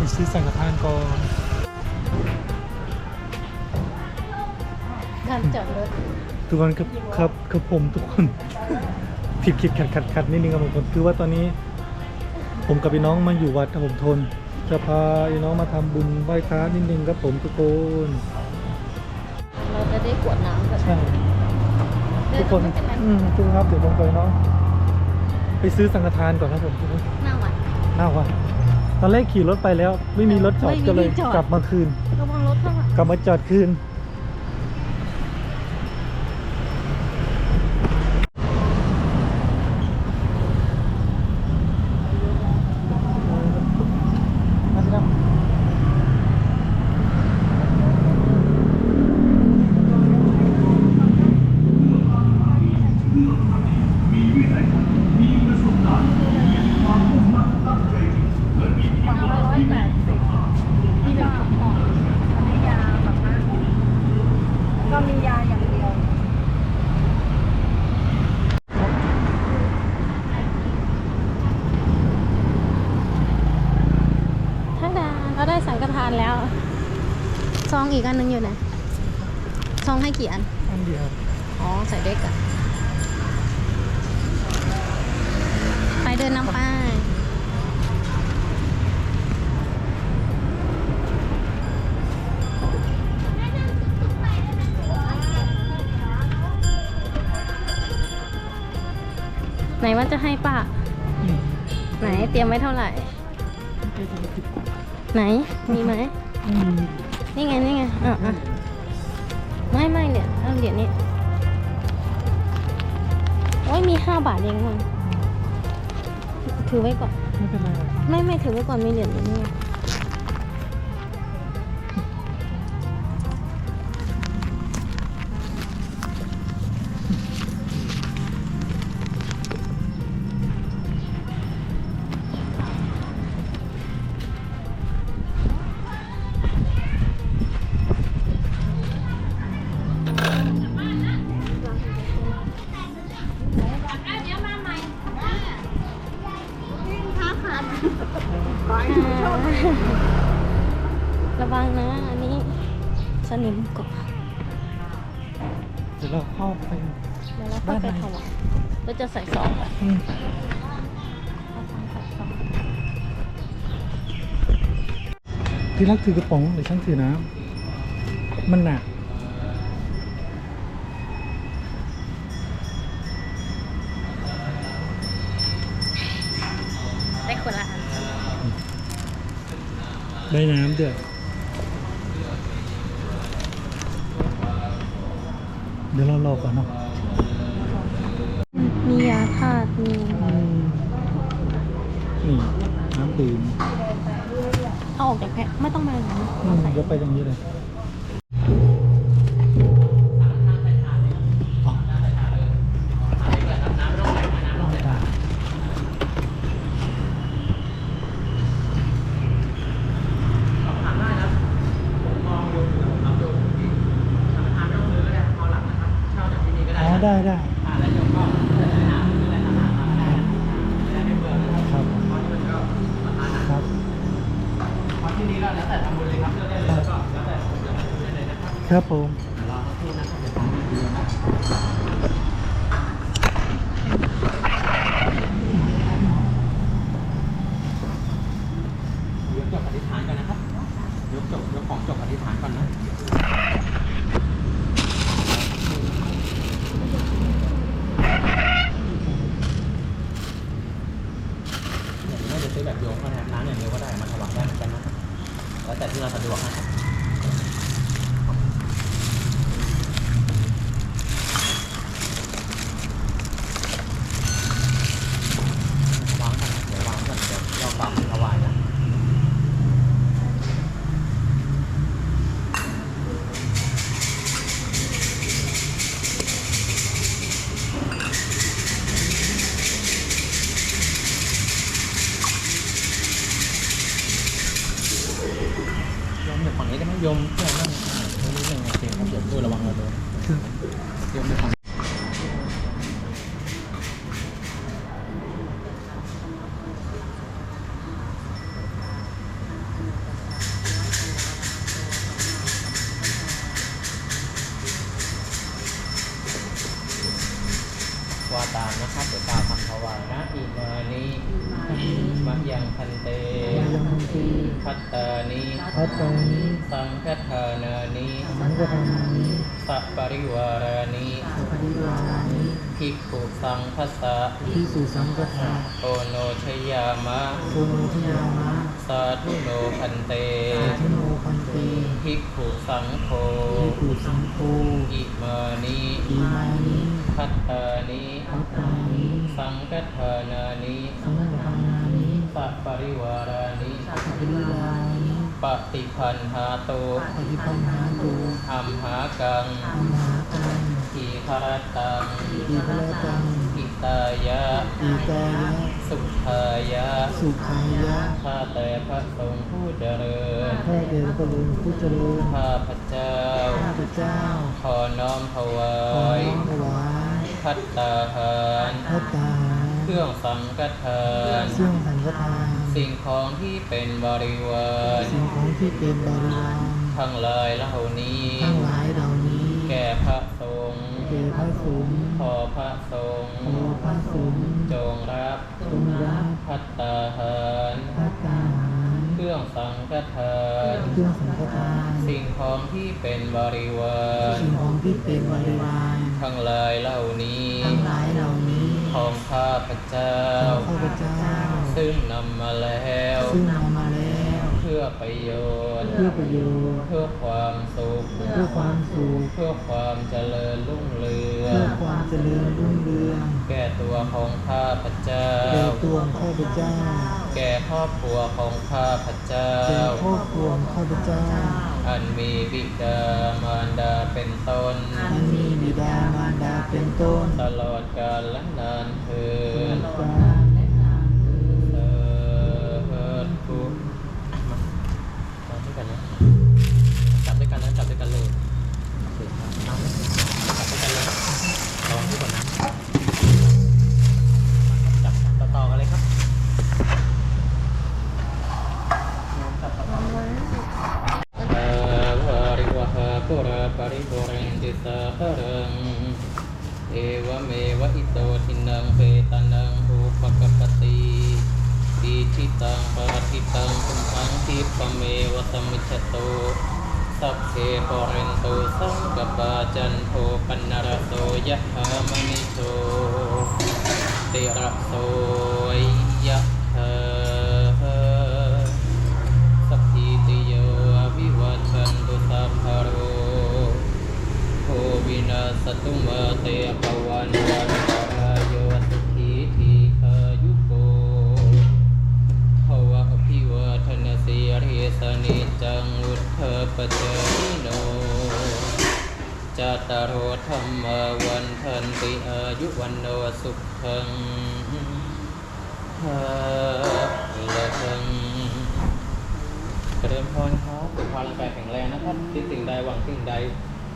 ไปซื้อสังฆทานก่อนการจอดรถทุกคนครับครับครับผมทุกคน ผิดผิดขัดขัดขัดนิดนึงครับผม คือว่าตอนนี้ ผมกับพี่น้องมาอยู่วัดครับผมทน จะพาพี่น้องมาทำบุญไหว้พระนิดนึงครับผมทุกคน เราจะได้กวดน้ำกันใช่เดิทุกคนไม่เป็นไรอืมทุกคนครับเดี๋ยวผมกับพี่น้องไปซื้อสังฆทานก่อนครับผมทุกคนหน้าวัดน่าว่า ตอนแรกขี่รถไปแล้ว ไม่มีรถจอดไม่มีก็เลยที่จอด กลับมาคืน ระวังรถข้างหลัง กลับมาจอดคืน ไหนว่าจะให้ป้าอืมไหนเตรียมไว้เท่าไหร่ ไหนมีไหมอืมนี่ไงนี่ไงอะอะไม่ไม่เนี่ยเอาเหรียญนี้โอ้ยมีห้าบาทเองมึงถือไว้ก่อน ไม่เป็นไรหรอกไม่ไม่ถือไว้ก่อนมีเหรียญอยู่นี่ ไงระวังนะ อันนี้สนิมเกาะเดี๋ยวเราเข้าไปเดี๋ยวเราเข้าไปถวายเราจะใส่ซองไปอืมเอาซองใส่ซองที่รักถือกระป๋องหรือช่างถือน้ำมันหนัก ได้น้ำเดือดเดี๋ยวเรารอก่อนเนาะมียาธาตุมีอืมนี่น้ำดื่มเอาออกจากแพ็คไม่ต้องมาอย่างนี้อืมเดี๋ยวไปตรงนี้เลยอ๋อได้ อ๋อได้ได้ครับครับครับผม ยกจบอธิษฐานก่อนนะครับ ยกจบยกของจบอธิษฐานก่อนนะเดี๋ยวไม่จะ ซื้อแบบโยงก็ได้น้ำอย่างเดียวก็ได้มาถวายได้เหมือนกันนะแล้วแต่ที่เราสะดวกนะครับ ตามนะครับเดี๋ยวกล่าวคำถวายนะอิมานิมะยังพันเตยังตีพัตตานิพัตตานิสังฆทานานิสังฆทานิสัปปริวารานิสัพพิวานิภิกขุสังคัสสะที่สุสังฆทาโอโนชยามะโกโนทิยามะสาธุโนพันเตสาธุโนพันเตภิกขุสังโฆทิปุสังโฆอิมานิอีมานิ พัตตานิพัตตานิสังฆทานานิสังฆทานานิสัปปริวารานิสัพพิวานิปฏิพันหาโตปฏิปัญหาตุอัมหากังอัมหากังทีคารตังอีพระตังอิตายะอีกายะ สุขายะ สุขายะ ข้าแต่พระสงฆ์ผู้เจริญ ข้าแต่พระบุญผู้เจริญ ข้าพระเจ้า ข้าพเจ้า ขอน้อมถวาขอยน้อมถวาย พัตตาหารพระตาหารเครื่องสังฆทานเครื่องสังฆทาน สิ่งของที่เป็นบริวารสิ่งของที่เป็นบริวารทั้งหลายเหล่านี้ทั้งหลายเหล่านี้ แก่พระสงฆ์แก่พระสงฆ์ขอพระสงฆ์ขอพระสงฆ์จงรับจงรับพัตตาหารพระตาหารเค รื่องสังฆทาน เครื่องสังฆทานสิ่งของที่เป็นบริวารสิ่งของที่เป็นบริวารทั้งหลายเหล่านี้ ทั้งหลายเหล่านี้ ของข้าพระเจ้า ของข้าพเจ้า ซึ่งนำมาแล้วซึ่งนำมาแล้วเพื่อประโยชน์ เพื่อประโยชน์ เพื่อความสุข เพื่อความสุข เพื่อความเจริญรุ่งเรือง เพื่อความเจริญรุ่งเรือง แก่ตัวของข้าพระเจ้า แก่ตัวของข้าพเจ้า แก่ครอบครัวของข้าพระเจ้า แก่ครอบครัวของข้าพเจ้า อันมีบิดามารดาเป็นต้น อันมีบิดามารดาเป็นต้น ตลอดกาลและนานเทินก ราปริปุเรนติสาหรังเอวเมวะอิโตทินังเปตานังอุปกปติปีชิตังปาทิตังคุมังทิปเมวะสมิจฉโตสัพเพปเรนโตสังกปาจันโทปันนรโสยะหามณิโชติระโส สตุมาเตภวันวันตรายโยสุขีทีขายุโกภวะอภิวาทนาสีริสนิจังวุฒปจจายโนจาตารโธรรมวันทันติอายุวันโนสุขังภาลังเจริญพรครับสุขภาพร่างกายแข็งแรงนะครับคิดสิ่งใดหวังสิ่งใด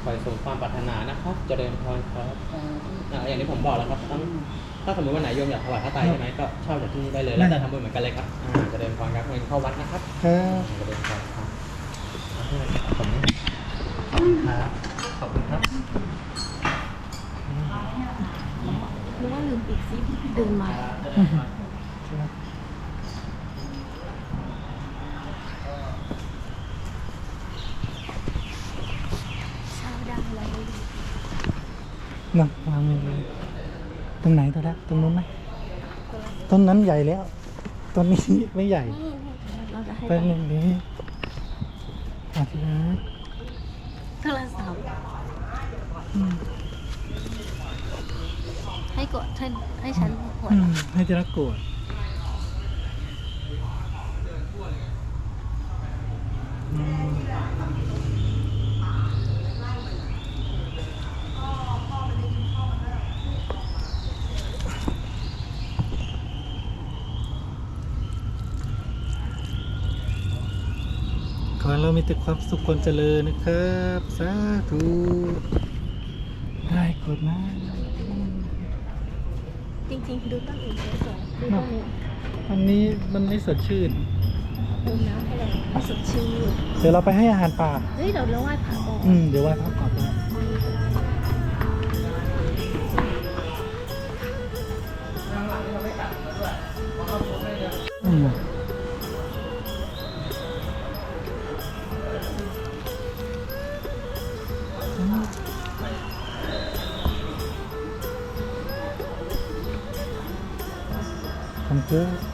ขอให้สมความปรารถนานะครับเจริญพรครับอ่าอย่างที่ผมบอกแล้วครับต้องถ้าสมมติวันไหนโยมอยากถวายพระไตรใช่ไหมก็เช่าจากที่นี่ได้เลยแล้วแต่ทำบุญเหมือนกันเลยครับอ่าเจริญพรครับเงินเข้าวัดนะครับครับเจริญพรครับขอบคุณครับขอบคุณครับหรือว่าลืมปิดซิปเดินมา เช้าดังเลย นั่งวางเลย ตรงไหนตัวละตรงนู้นไหมต้นนั้นใหญ่แล้วต้นนี้ไม่ใหญ่นี่เราจะให้แป๊บนึงนี้อาทิตย์นะโทรศัพท์อืมให้กดให้ให้ฉันหัวอืมให้จะรักโกรธอืมขอให้เรามี แต่ความสุขความเจริญนะครับ สาธุได้กดนะจริงๆ ดูต้นอื่นสวยๆดูต้นนี้อันนี้มันไม่สดชื่นดูน้ำให้เลยสดชื่นเดี๋ยวเราไปให้อาหารป่าเฮ้ยเราเราไหว้พระก่อนอืมเดี๋ยวไหว้พระก่อนนะอืม ท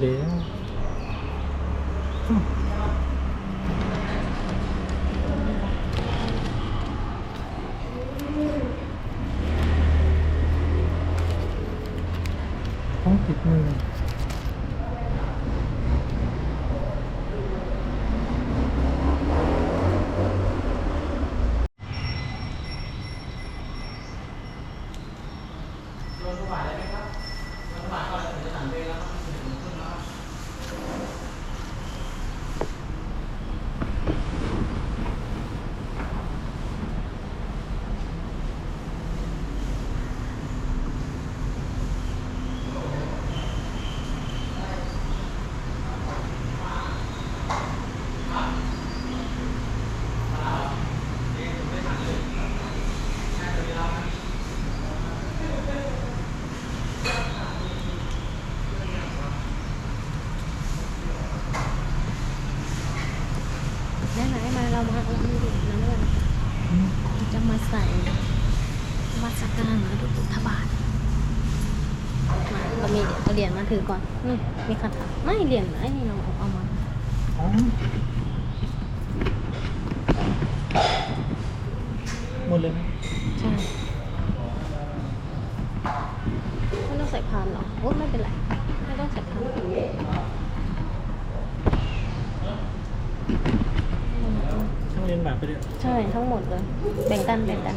แล้วอืมต้องติดมือ ไหนไหนๆมาเรามาเรามาดูนะเพื่อน อืม จะมาใส่วัดสักการะดูพุทธบาทมาก็มีเอาเหรียญมา ถือก่อน นี่มีคาถาไม่เหรียญไอ้นี่เราเอามาอ๋อหมดเลยไหมใช่ไม่ต้องใส่พานหรอโอ้ไม่เป็นไร ไม่ต้องใส่พานต้องเรียนแบบไปเลยใช่ทั้งหมดเลย แบ่งกันแบ่งกัน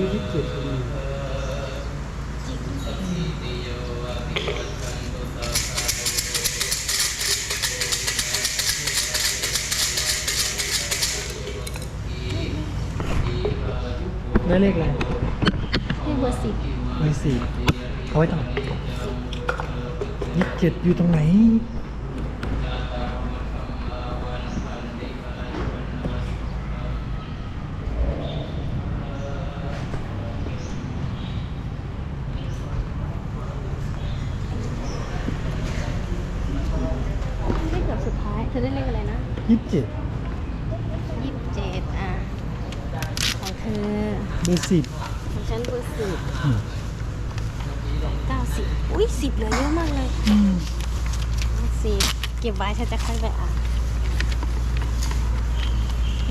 ยุยี่สิบเจ็ดพอดีสัพพิติโยอภิวัตชันตุสัพพะโลได้เลขอะไรให้เบอร์สิบเลขสี่เอาไว้ตรงไหนยี่สิบเจ็ดอยู่ตรงไหน เลขเกือบสุดท้าย เธอได้เลขอะไรนะ ยี่สิบเจ็ด ยี่สิบเจ็ดอะ ของเธอเบอร์สิบของฉันเบอร์สิบอืมเก้าสิบอุ้ยสิบเหลือเยอะมากเลยอืมสิบเก็บไว้ฉันจะค่อยไปอ่าน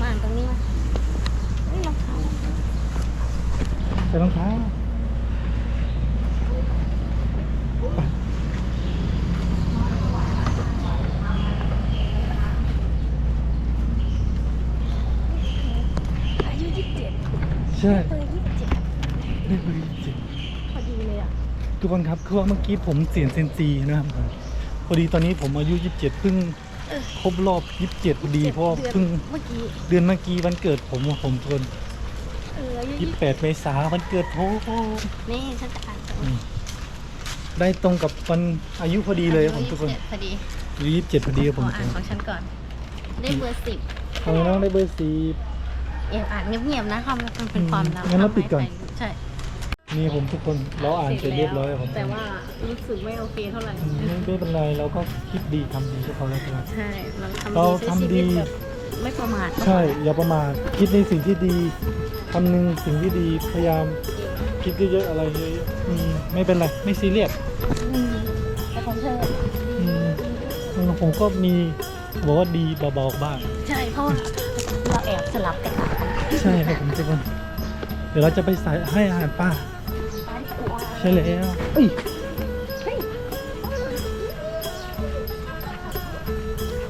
มาอ่านตรงนี้มาเฮ้ยรองเท้าใส่รองเท้าไป อายุยี่สิบเจ็ด ใช่เบอร์ยี่สิบเจ็ดเลขเบอร์ยี่สิบเจ็ดพอดีเลยอะทุกคนครับคือว่าเมื่อกี้ผมเสียงเซยนซีนะครับผมพอดีตอนนี้ผมอายุ 27เพิ่งครบรอบ 27พอดีเพราะว่าดือนเพิ่งเมื่อกี้เดือนเมื่อกี้วันเกิดผมอะผมทนเอออายุยี่สิบ28เมษาวันเกิดผมนี่ฉันจะอ่านตรงอืมได้ตรงกับวันอายุพอดีเลยครับผมทุกคนอายุ27พอดีอายุ27พอดีครับขผอมอ่านของฉันก่อน ได้เบอร์สิบเอาน้องได้เบอร์สี เอฟอ่านเงียบๆนะคะมันเป็นความลับงั้นเราปิดก่อน ใช่นี่ผมทุกคนเราอ่านเสร็จเรียบร้อยครับผมแต่ว่ารู้สึกไม่โอเคเท่าไหร่ไม่ไม่เป็นไรเราก็คิดดีทำดีก็พอแล้วครับใช่เราทำเราดีใช้ชีวิตทำดีแบบไม่ประมาทใช่ อย่าประมาทคิดในสิ่งที่ดีคำนึงสิ่งที่ดีพยายามคิดเยอะๆอะไรเยอะๆอืมไม่เป็นไรไม่ซีเรียสอืมแต่ของเธออืมอืมผมก็มีบอกว่าดีเบาๆบ้าง ใช่เพราะ ว่าเราแอบสลับกันอ่านใช่ครับผมทุกคนเดี๋ยวเราจะไปใส่ให้อาหารป้าไปตัวใช่แล้วเอ้ยเฮ้ย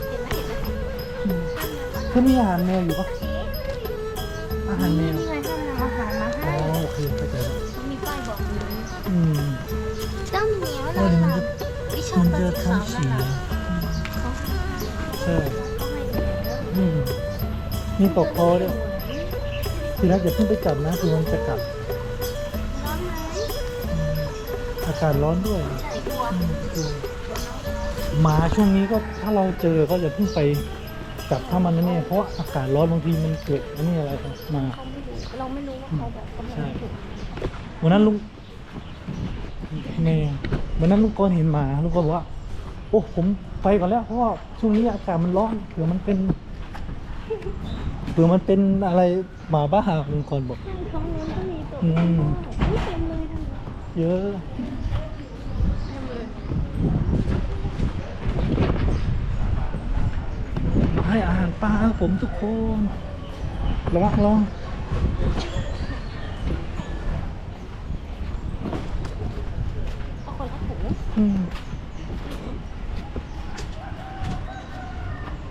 เห็นไหมเห็นไหมอืมเธอมีอาหารแมวอยู่ปะอาหารแมวนี่ไงท่านนำอาหารมาอ๋อให้โอเคเข้าใจแล้วเขามีป้ายบอกอยู่อืมเจ้าเหมียวเออนะเดี๋ยวมันจะวิชอบมันตัวจะสีขาวทำสีนั่นแหละเขาใช่เขาให้เดี๋ยวอืม มีตกคอด้วยทีแรกอย่าเพิ่งไปจับนะคือมันจะกัดร้อนไหมอืมอากาศร้อนด้วยใช่กลัวอืมกลัวหมาช่วงนี้ก็ถ้าเราเจอก็อย่าเพิ่งไปจับถ้ามันนี่เพราะอากาศร้อนบางทีมันเกิดอันนี้อะไรมาเขาไม่รู้เราไม่รู้ว่าเขาแบบเขาไม่ใช่ถูกวันนั้นลุงแม่วันนั้นลุงกรเห็นหมาลุงกรบอกว่า โอ้ผมไปก่อนแล้วเพราะว่าช่วงนี้อากาศมันร้อนเผื่อมันเป็น เผื่อมันเป็นอะไรหมาบ้าหาลุงคนบอกอืมเยทั้มดอะ ให้อาหารปลาผมทุกคน ระวังลองอืม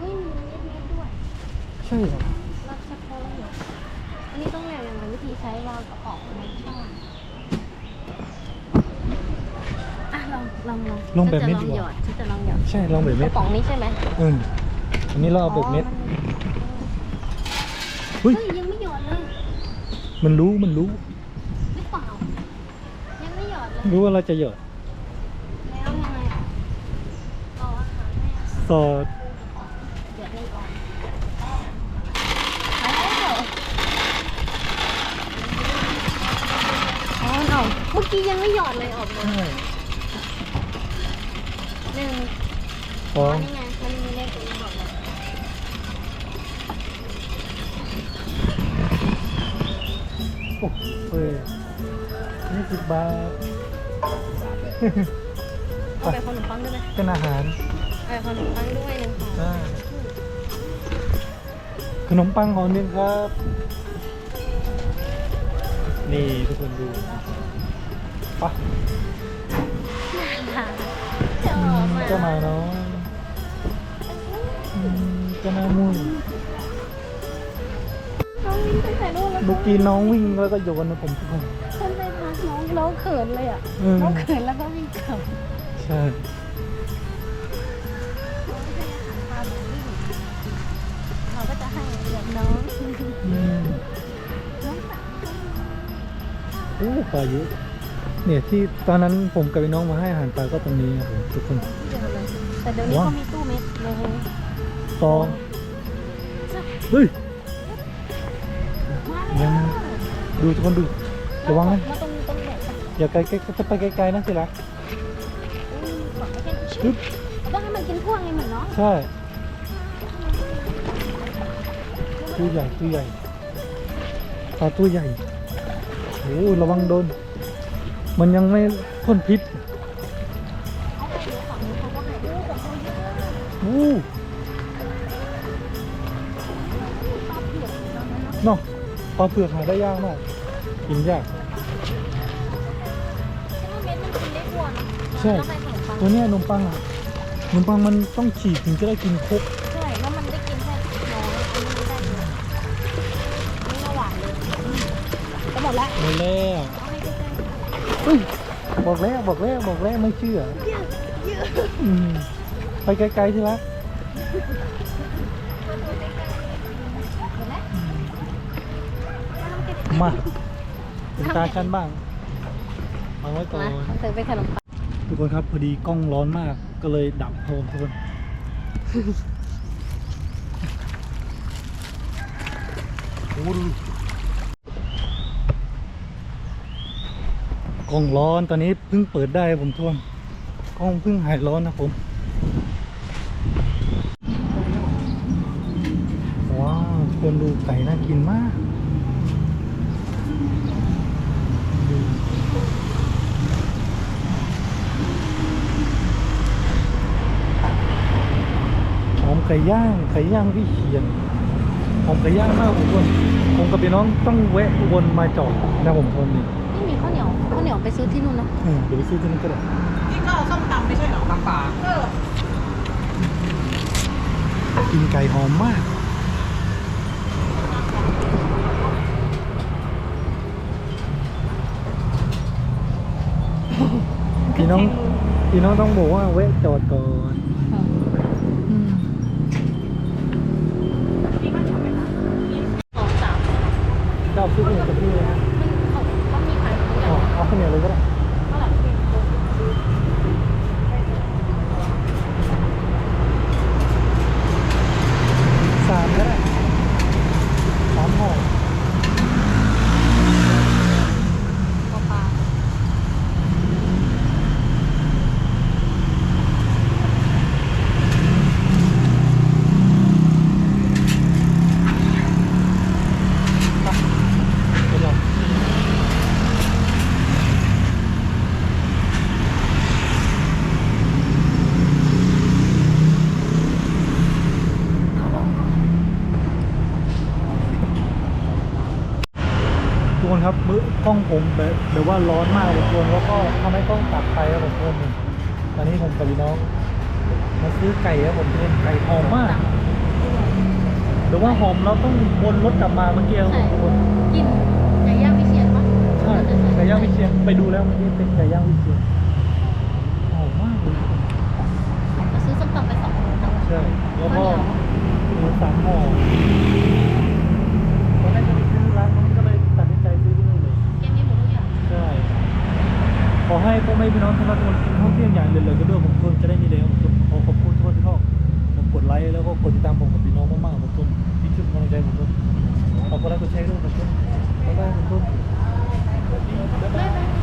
อุ้มีเม็ดเม็ดด้วย ใช่หรอ ลองลองลองแบบนี้ฉัดีจะกลองหยอว่าดฉันจะลองหยอดใช่ลองแบบกเม็ดระป๋องนี้ใช่ไหมอืมอันนี้เราเอาแบบเม็ดอ๋อเฮ้มันยเฮ้ยยังไม่หยอดเลยมันรู้มันรู้หรือเปล่ายังไม่หยอดเลยรู้ว่าเราจะหยอดแล้วยังไงอะเอาอาหารให้อาหารสอดเดี๋ยวนี่ก่อนแล้วอ๋อเอาเมื่อกี้ยังไม่หยอดเลยออกเลยใช่ หนึ่งสองนี่ไง มันมีเลขตัวนี้บอกเลยโอ้เฮ้ยนี่สิบบาทเอาไปขนมปังด้วยไหมเป็นอาหารเอาไปขนมปังด้วยหนึ่งห่อใช่ขนมปังห่อหนึ่งครับ นี่ทุกคนดูปะค่ะชออืบมมาก เจ้าหมาน้อยอืมเจ้าหน้ามุ้ยน้องวิ่งตั้งแต่นู่นแล้วเมื่อกี้น้องวิ่งแล้วก็โยนนะผมทุกคนฉันไปทักน้องน้องเขินเลยอะ อืมน้องเขินแล้วก็วิ่งกลับใช่เราก็จะให้เหลือน้องอืมน้องสาวโอ้ปลาเยอะเนี่ยที่ตอนนั้นผมกับไอ้น้องมาให้อาหารปลาก็ตรงนี้ครับผมทุกคนเดียวเลย แต่เดี๋ยวนี้ว้าวเขามีตู้เม็ดเลยสองเฮ้ยมายังดูทุกคนดูระวังนะมาตรงตรงไหนปะอย่าไกลๆจะไปไกลๆนะสิรักอุ้ยบอกไม่ใช่ปึ๊บต้องให้มันกินพ่วงไงเหมือนเนาะใช่ตัวใหญ่ตัวใหญ่ปลาตัวใหญ่โอ้ระวังโดน มันยังไม่พ่นพิษ เนาะเนาะปลาเผือกหาได้ยากมากกินยาก ฉันว่าเม็ดมันกินได้กว่าเนาะใช่ แล้วไปขนมปังตัวเนี้ยขนมปังอะขนมปังมันต้องฉีกถึงจะได้กินครบใช่แล้วมันได้กินแค่น้อยอันนี้ไม่ได้เลยอันนี้ก็หวานเลยจะหมดแล้วหมดแล้วเอาให้ใกล้ๆเฮ้ยบอกแล้วบอกแล้วบอกแล้วไม่เชื่อเยอะเยอะอืมไปไกลๆที่รัก มาเป็นตาฉันบ้างเอาไว้ก่อน มาเติมไปขนมปังทุกคนครับพอดีกล้องร้อนมากก็เลยดับโทมทุกคนโอ้ดูกล้องร้อนตอนนี้เพิ่งเปิดได้ผมทวนกล้องเพิ่งหายร้อนนะผมว้าวทุกคนดูไก่น่ากินมากดูหอม ไก่ย่างไก่ย่างพี่เขียนหอมไก่ย่างมากทุกคนผมกับพี่น้องต้องแวะวนมาจอดนะผมทนนี่นี่มีข้าวเหนียวข้าวเหนียวไปซื้อที่นู่นเนาะอืมเดี๋ยวไปซื้อที่นั่นก็ได้นี่ก็ส้มตำไม่ใช่เหรอตำป่าเออกินไก่หอมมากพี่น้องพี่น้องต้องบอกว่าแวะจอดก่อน Thank you. กล้องผมแบบแบบว่าร้อนมากเลยทุกคนแล้วก็ทำให้กล้องตัดไปครับผมทุกคนนี่ตอนนี้ผมกับพี่น้องมาซื้อไก่ครับผมทุกคนไก่หอมมากเดี๋ยวว่าหอมเราต้องวนรถกลับมาเมื่อกี้ครับผมทุกคนกินไก่ย่างวิเชียนปะใช่ไก่ย่างวิเชียนไปดูแล้วเมื่อกี้เป็นไก่ย่างวิเชียนหอมมากเลยเราซื้อส้มตำไปสองห่อใช่แล้วก็หมูสามห่อ ขอให้พ่อแม่พี่น้องทุกท่านกินท่องเที่ยวอย่างเรื่อยๆกันด้วยผมทุนจะได้มีแรงผมทุนขอขอบคุณทุกท่านที่ชอบผมกดไลค์แล้วก็กดติดตามผมกับพี่น้องมากๆผมทุนที่ชื่นกำลังใจผมทุนขอบคุณแล้ก็ใช้ด้วยผมทุนขอบคุณทุกท่าน